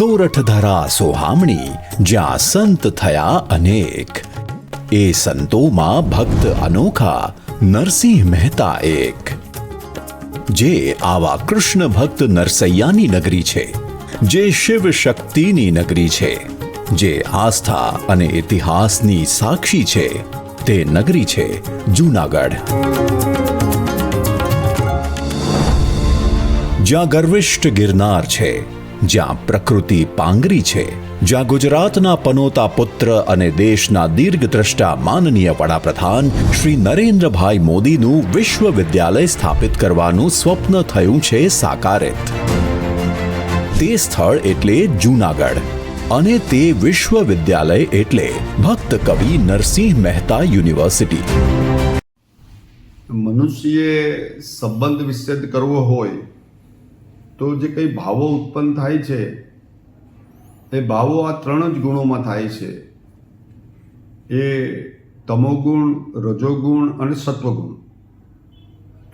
સોરઠ ધરા સોહામણી, જ્યાં સંત થયા અનેક. એ સંતોમાં ભક્ત અનોખા, નરસિંહ મહેતા એક. જે આવા કૃષ્ણ ભક્ત નરસૈયાની નગરી છે, જે શિવ શક્તિની નગરી છે, જે આસ્થા અને ઇતિહાસની સાક્ષી છે, તે નગરી છે જૂનાગઢ. જ્યાં ગર્વિષ્ઠ ગિરનાર છે જ્યાં પ્રકૃતિ પાંગરી છે, જ્યાં ગુજરાતના પનોતા પુત્ર અને દેશના દીર્ઘદ્રષ્ટા માનનીય વડાપ્રધાન શ્રી નરેન્દ્રભાઈ મોદીનું વિશ્વવિદ્યાલય સ્થાપિત કરવાનું સ્વપ્ન થયું છે સાકારિત. તે સ્થળ એટલે જૂનાગઢ અને તે વિશ્વવિદ્યાલય એટલે ભક્ત કવિ નરસિંહ મહેતા યુનિવર્સિટી. મનુષ્યએ સંબંધ વિચ્છેદ કરવો હોય તો જે કંઈ ભાવો ઉત્પન્ન થાય છે, એ ભાવો આ ત્રણ જ ગુણોમાં થાય છે. એ તમોગુણ, રજોગુણ અને સત્વગુણ.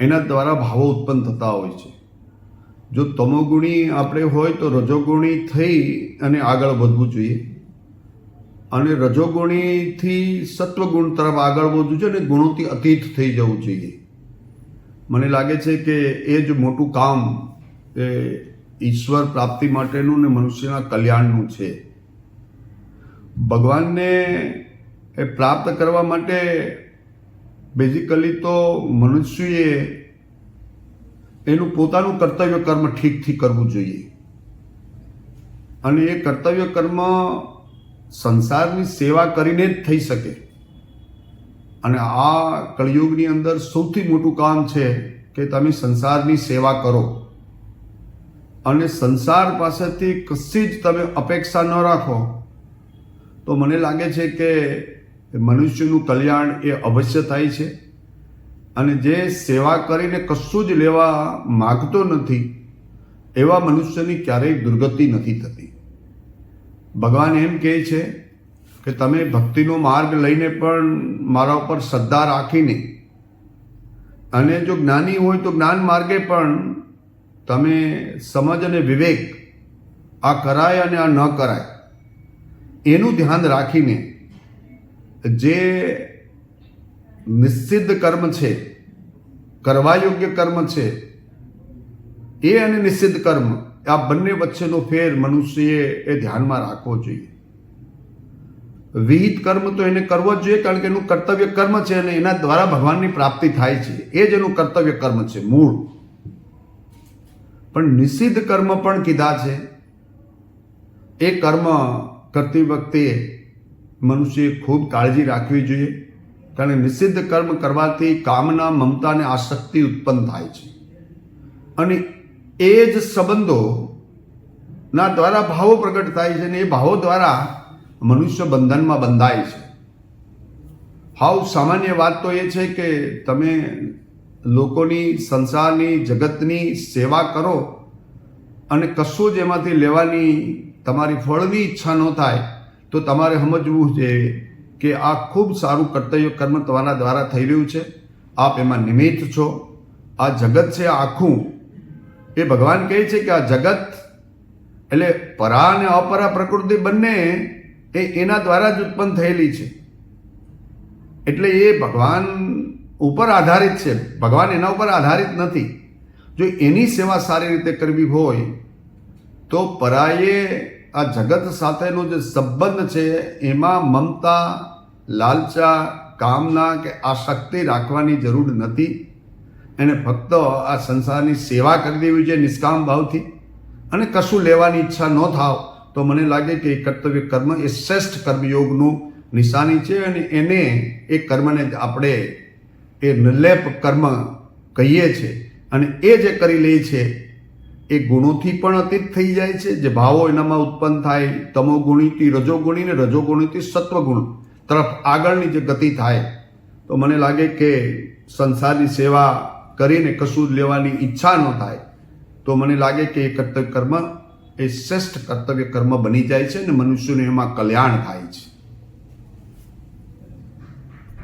એના દ્વારા ભાવો ઉત્પન્ન થતા હોય છે. જો તમોગુણી આપણે હોય તો રજોગુણી થઈ અને આગળ વધવું જોઈએ. અને રજોગુણીથી સત્વગુણ તરફ આગળ વધવું જોઈએ અને ગુણોથી અતીત થઈ જવું જોઈએ. મને લાગે છે કે એ જ મોટું કામ એ ઈશ્વર પ્રાપ્તિ માટેનું ને મનુષ્યના કલ્યાણનું છે. ભગવાનને એ પ્રાપ્ત કરવા માટે બેઝિકલી તો મનુષ્યએ એનું પોતાનું કર્તવ્ય કર્મ ઠીકથી કરવું જોઈએ. અને એ કર્તવ્ય કર્મ સંસારની સેવા કરીને જ થઈ શકે. અને આ કળિયુગની અંદર સૌથી મોટું કામ છે કે તમે સંસારની સેવા કરો. અને સંસાર પાસેથી કશી જ તમે અપેક્ષા ન રાખો, તો મને લાગે છે કે મનુષ્યનું કલ્યાણ એ અવશ્ય થાય છે. અને જે સેવા કરીને કશું જ લેવા માગતો નથી, એવા મનુષ્યની ક્યારેય દુર્ગતિ નથી થતી. ભગવાન એમ કહે છે કે તમે ભક્તિનો માર્ગ લઈને પણ મારા ઉપર શ્રદ્ધા રાખીને, અને જો જ્ઞાની હોય તો જ્ઞાન માર્ગે પણ તમે સમજ અને વિવેક આ કરાય અને આ ન કરાય, એનું ધ્યાન રાખીને જે નિશ્ચિદ્ધ કર્મ છે કરવા યોગ્ય કર્મ છે, એ અને નિશ્ચિદ્ધ કર્મ, આ બંને વચ્ચેનો ફેર મનુષ્યએ એ ધ્યાનમાં રાખવો જોઈએ. વિહિત કર્મ તો એને કરવો જ જોઈએ કારણ કે એનું કર્તવ્ય કર્મ છે અને એના દ્વારા ભગવાનની પ્રાપ્તિ થાય છે. એ જ એનું કર્તવ્ય કર્મ છે, મૂળ. પણ નિષિદ્ધ કર્મ પણ કીધા છે. એ કર્મ કરતી વખતે મનુષ્યએ ખૂબ કાળજી રાખવી જોઈએ, કારણ કે નિષિદ્ધ કર્મ કરવાથી કામના, મમતાને આસક્તિ ઉત્પન્ન થાય છે. અને એ જ સંબંધો ના દ્વારા ભાવો પ્રગટ થાય છે અને એ ભાવો દ્વારા મનુષ્ય બંધનમાં બંધાય છે. હાવ સામાન્ય વાત તો એ છે કે તમે લોકોની સંસારની જગતની સેવા કરો અને કશું જ એમાંથી લેવાની તમારી ફળની ઈચ્છા ન થાય, તો તમારે સમજવું જોઈએ કે આ ખૂબ સારું કર્તવ્ય કર્મ તમારા દ્વારા થઈ રહ્યું છે. આપ એમાં નિમિત્ત છો. આ જગત છે આખું. એ ભગવાન કહે છે કે આ જગત એટલે પરા અને અપરા પ્રકૃતિ બંને એ એના દ્વારા જ ઉત્પન્ન થયેલી છે. એટલે એ ભગવાન ઉપર આધારિત છે. ભગવાન એના ઉપર આધારિત નથી. જો એની સેવા સારી રીતે કરવી હોય, તો પરાયે આ જગત સાથેનો જે સંબંધ છે, એમાં મમતા, લાલચા, કામના કે આશક્તિ રાખવાની જરૂર નથી. એને ફક્ત આ સંસારની સેવા કરી દેવી છે નિષ્કામ ભાવથી. અને કશું લેવાની ઈચ્છા ન થાવ, તો મને લાગે કે એ કર્તવ્ય કર્મ એ શ્રેષ્ઠ કર્મયોગનું નિશાની છે અને એને એ કર્મને આપણે એ નિર્લેપ કર્મ કહીએ છીએ અને એ જે કરી લે છે, એ ગુણોથી પણ અતીત થઈ જાય છે. જે ભાવો એનામાં ઉત્પન્ન થાય તમોગુણીથી રજોગુણી ને રજોગુણીથી સત્વગુણ તરફ આગળની જે ગતિ થાય, તો મને લાગે કે સંસારની સેવા કરીને કશું જ લેવાની ઈચ્છા ન થાય, તો મને લાગે કે એ કર્તવ્ય કર્મ એ શ્રેષ્ઠ કર્તવ્ય કર્મ બની જાય છે અને મનુષ્યનું એમાં કલ્યાણ થાય છે.